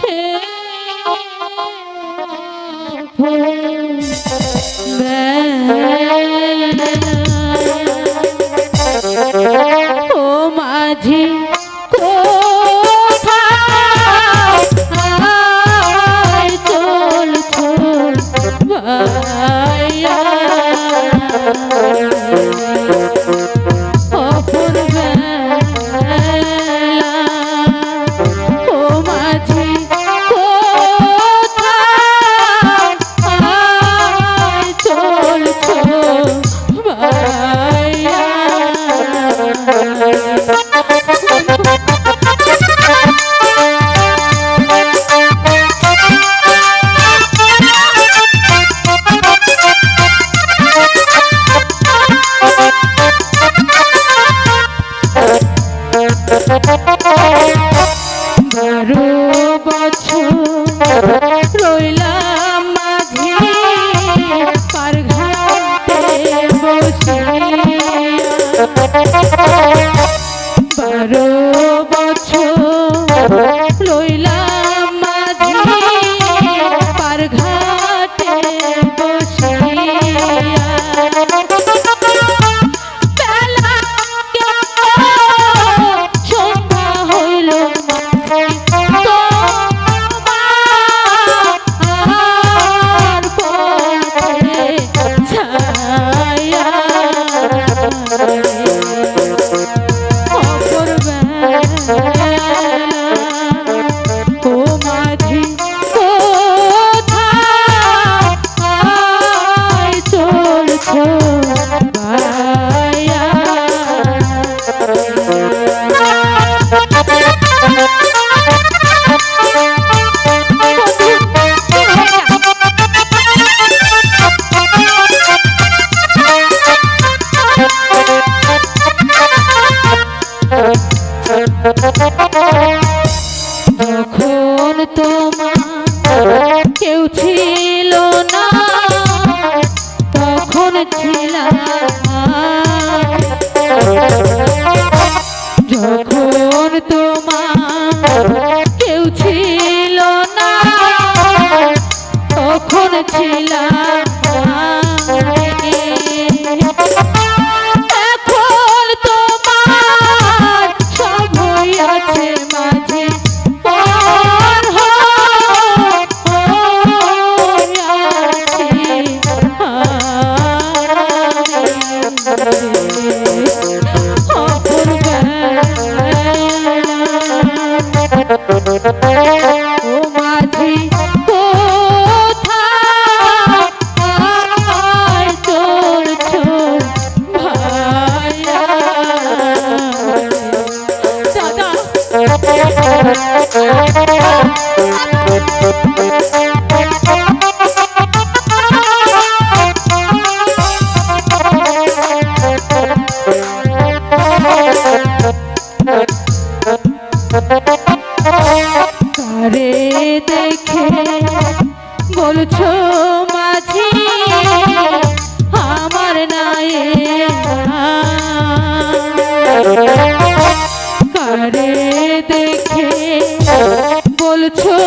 Hey Oh, Thank you. তখন তোমার কেউ ছিল যখন তোমার কেউ না তখন ছিলাম রে দেখে বলছো মাঝি আমার নাই বলছো